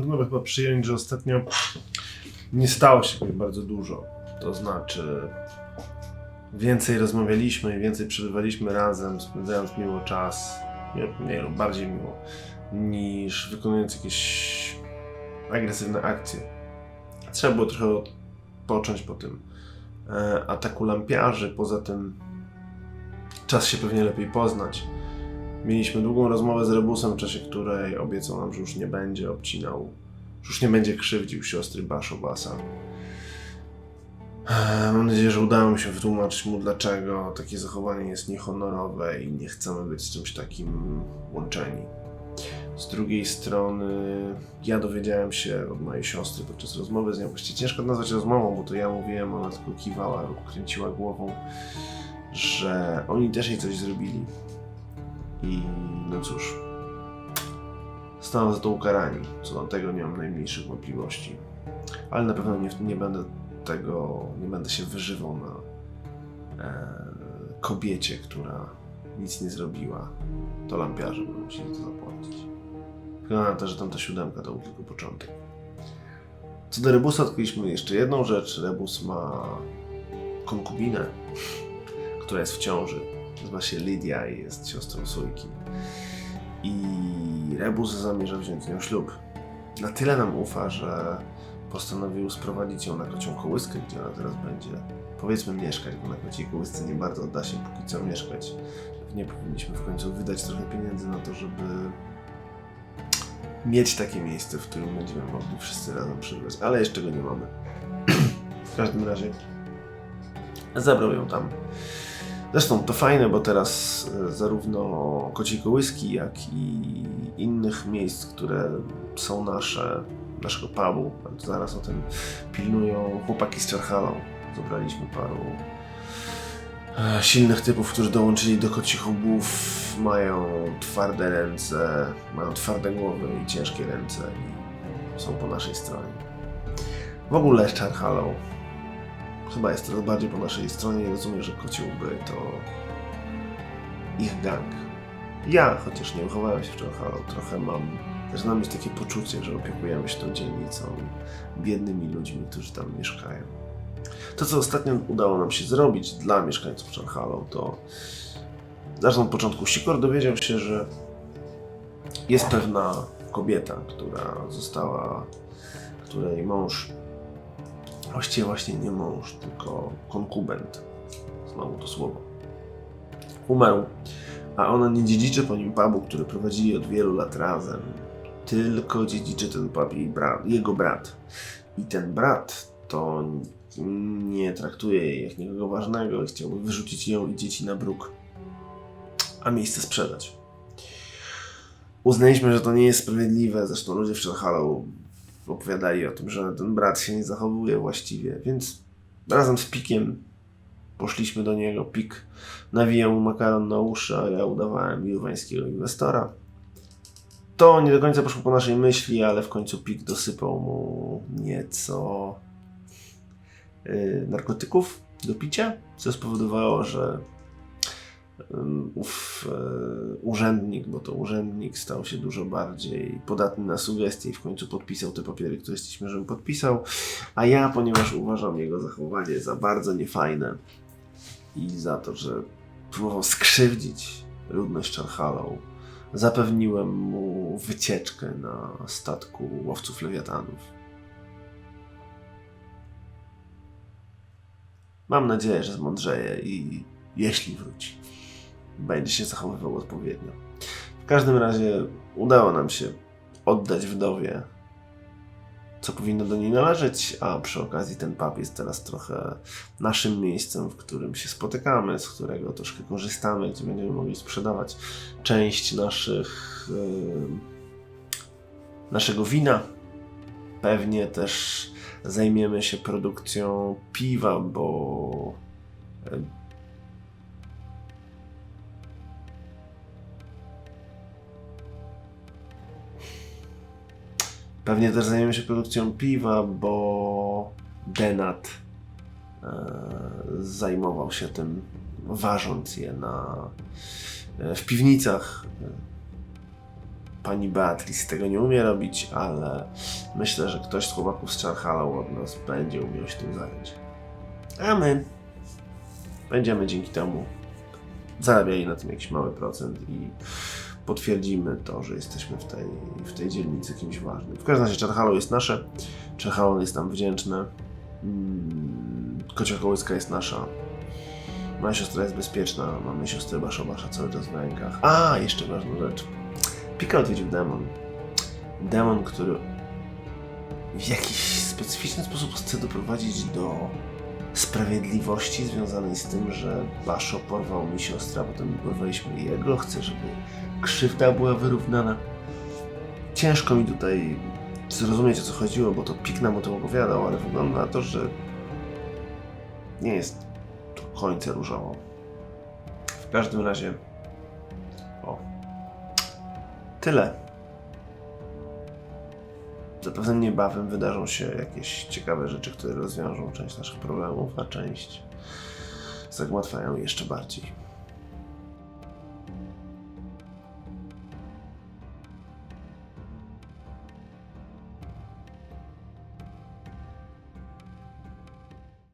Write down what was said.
Można by chyba przyjąć, że ostatnio nie stało się tak bardzo dużo. To znaczy, więcej rozmawialiśmy i więcej przebywaliśmy razem, spędzając miło czas, nie, nie lub bardziej miło, niż wykonując jakieś agresywne akcje. Trzeba było trochę odpocząć po tym e, ataku lampiarzy. Poza tym czas się pewnie lepiej poznać. Mieliśmy długą rozmowę z Rebusem, w czasie której obiecał nam, że już nie będzie obcinał, już nie będzie krzywdził siostry Baszobasa. Eee, Mam nadzieję, że udało mi się wytłumaczyć mu, dlaczego takie zachowanie jest niehonorowe i nie chcemy być z czymś takim łączeni. Z drugiej strony, ja dowiedziałem się od mojej siostry podczas rozmowy z nią, właściwie ciężko nazwać rozmową, bo to ja mówiłem, ona tylko kiwała lub kręciła głową, że oni też jej coś zrobili. I no cóż, zostaną za to ukarani. Co do tego nie mam najmniejszych wątpliwości. Ale na pewno nie, nie będę tego, nie będę się wyżywał na e, kobiecie, która nic nie zrobiła. To lampiarze będą musieli to zapłacić. Wygląda na to, że tamta siódemka to był tylko początek. Co do Rebusa, odkryliśmy jeszcze jedną rzecz. Rebus ma konkubinę, która jest w ciąży. Nazywa się Lidia i jest siostrą Sójki. I Rebus zamierza wziąć z nią ślub. Na tyle nam ufa, że postanowił sprowadzić ją na kocią kołyskę, gdzie ona teraz będzie, powiedzmy, mieszkać, bo na kociej kołysce nie bardzo da się póki co mieszkać. Nie powinniśmy w końcu wydać trochę pieniędzy na to, żeby mieć takie miejsce, w którym będziemy mogli wszyscy razem przebywać, ale jeszcze go nie mamy. w każdym razie zabrał ją tam. Zresztą to fajne, bo teraz e, zarówno kociej kołyski, jak i innych miejsc, które są nasze, naszego pubu, zaraz o tym pilnują chłopaki z Czarhalą. Zebraliśmy paru e, silnych typów, którzy dołączyli do kocich obłów, mają twarde ręce, mają twarde głowy i ciężkie ręce i są po naszej stronie. W ogóle z Czarhalą chyba jest coraz bardziej po naszej stronie i rozumiem, że kociołby to ich gang. Ja, chociaż nie uchowałem się Czarhalą, trochę mam, zaczynam mieć takie poczucie, że opiekujemy się tą dzielnicą, biednymi ludźmi, którzy tam mieszkają. To, co ostatnio udało nam się zrobić dla mieszkańców Czarhalą, to na początku Sikor dowiedział się, że jest pewna kobieta, która została, której mąż, właściwie właśnie nie mąż, tylko konkubent, znowu to słowo, umarł, a ona nie dziedziczy po nim pubu, który prowadzili od wielu lat razem, tylko dziedziczy ten pub jej brat, jego brat. I ten brat to nie traktuje jej jak nikogo ważnego i chciałby wyrzucić ją i dzieci na bruk a miejsce sprzedać. Uznaliśmy, że to nie jest sprawiedliwe, zresztą ludzie w Czarhalu opowiadali o tym, że ten brat się nie zachowuje właściwie, więc razem z Pikiem poszliśmy do niego. Pik nawijał mu makaron na uszy, a ja udawałem miłowańskiego inwestora. To nie do końca poszło po naszej myśli, ale w końcu Pik dosypał mu nieco yy, narkotyków do picia, co spowodowało, że ów e, urzędnik, bo to urzędnik stał się dużo bardziej podatny na sugestie i w końcu podpisał te papiery, które chcieliśmy, żeby podpisał, a ja, ponieważ uważam jego zachowanie za bardzo niefajne i za to, że próbował skrzywdzić ludność Czarhalą, zapewniłem mu wycieczkę na statku łowców lewiatanów. Mam nadzieję, że zmądrzeje i jeśli wróci będzie się zachowywał odpowiednio. W każdym razie udało nam się oddać wdowie, co powinno do niej należeć, a przy okazji ten pub jest teraz trochę naszym miejscem, w którym się spotykamy, z którego troszkę korzystamy, gdzie będziemy mogli sprzedawać część naszych, yy, naszego wina. Pewnie też zajmiemy się produkcją piwa, bo Pewnie też zajmiemy się produkcją piwa, bo Denat e, zajmował się tym, ważąc je na, e, w piwnicach. pani Beatrice tego nie umie robić, ale myślę, że ktoś z chłopaków z Charhallow od nas będzie umiał się tym zająć. A my będziemy dzięki temu zarabiali na tym jakiś mały procent i potwierdzimy to, że jesteśmy w tej, w tej dzielnicy kimś ważnym. W każdym razie Czarhalo jest nasze, Czarhalo jest nam wdzięczne, mm, Kocia Kołyska jest nasza, moja siostra jest bezpieczna, mamy siostrę Baszobasza cały czas w rękach. A, jeszcze ważna rzecz. Pika odwiedził demon. Demon, który w jakiś specyficzny sposób chce doprowadzić do sprawiedliwości związanej z tym, że Baszo porwał mi siostrę, a potem porwaliśmy jego. Chcę, żeby krzywda była wyrównana. Ciężko mi tutaj zrozumieć o co chodziło, bo to Pik nam o tym opowiadał, ale wygląda na to, że nie jest to końce różowo. W każdym razie o tyle. Zapewne niebawem wydarzą się jakieś ciekawe rzeczy, które rozwiążą część naszych problemów, a część zagmatwają jeszcze bardziej.